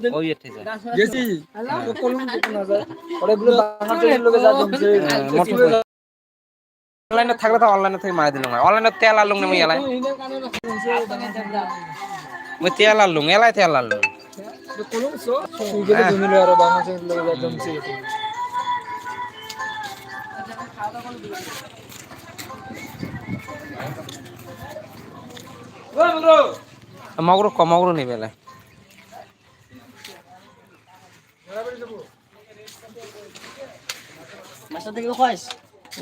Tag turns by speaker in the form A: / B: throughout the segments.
A: অনলাইনে থাকলে তো অনলাইনে থেকে মারি দিলাম। অনলাইনে তেল আলুং না মুই এলাই। মুই তেল আলুং এলাই তেল আলুং
B: কলম সো সুইগেলে জমিলো আর বাংলাদেশের লোকে যা জমছে।
A: মগরু ক মগরু নিবে এলাই।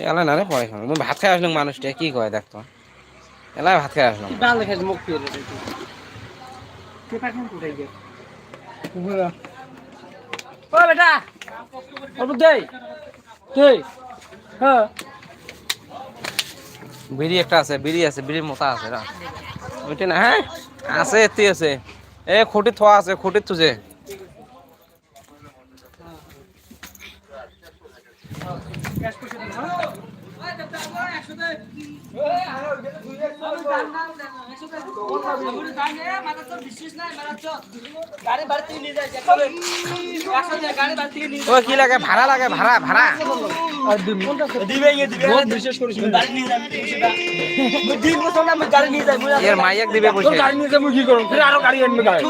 A: এলাই না রে পরে খাব। ভাত খাই আসলাম মানুষটা কি কয় দেখতো এলাই ভাত খাই আসলাম
B: ও বেটা অল্প দেই দেই হ্যাঁ।
A: বিড়ি একটা আছে বিড়ি আছে বিড়ির মোতা আছে না ওইটা না হ্যাঁ? আছে এতে আছে। এ খুঁটি থোয়া আছে খুঁটি তুজে। একশো ও কি লাগে? ভাড়া লাগে ভাড়া ভাড়া।
B: আর দিবে দিবে বহুত বিশেষ করে শুনে গাড়ি নিয়ে যাবি দিন বছর আমি গাড়ি নিয়ে যাই
A: এর মাইয়াক দিবে পয়সা।
B: গাড়ি নিয়ে যাব কি করব? ফির আরও গাড়ি আনবে গাড়ি।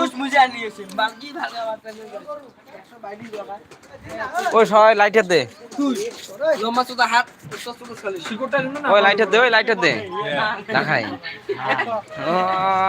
A: ওই সবাই লাইটার দে। ওই লাইটার দে ওই লাইটার দে। দেখাই। ও,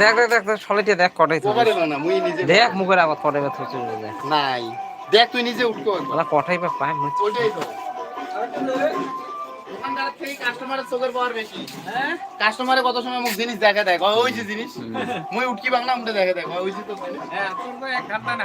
A: দেখ দেখ দেখ দেখ দেখ কটাই তো
C: না মুই নিজে
A: দেখ মুখের আবার কটাই বা থুচু দেখ
C: নাই। দেখ তুই নিজে উঠকো
A: ওলা কটাই বা পায় মুখ
C: ওইটাই তো। দোকানদার থেকে কাস্টমারের চোখের পাওয়ার বেশি। হ্যাঁ? কাস্টমারে কত সময় মুখ জিনিস দেখা দেয় ওই যে জিনিস। মুই উঠকি বাংলা উঠে দেখা দেয় ওই যে তো
B: হ্যাঁ তোর তো এক ঘণ্টা না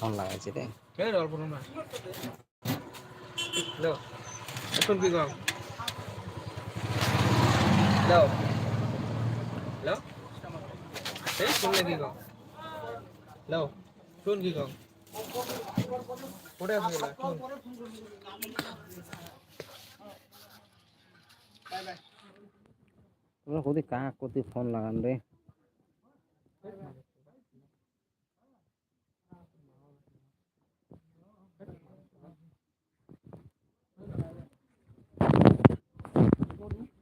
A: ফোন লাগাইছি রে
B: অল্প দাও এখন কি গাও দাও দাও এই শুনলে কি গাও দাও শুন কি গাও পড়ে
A: कति फ़ोन लगान रे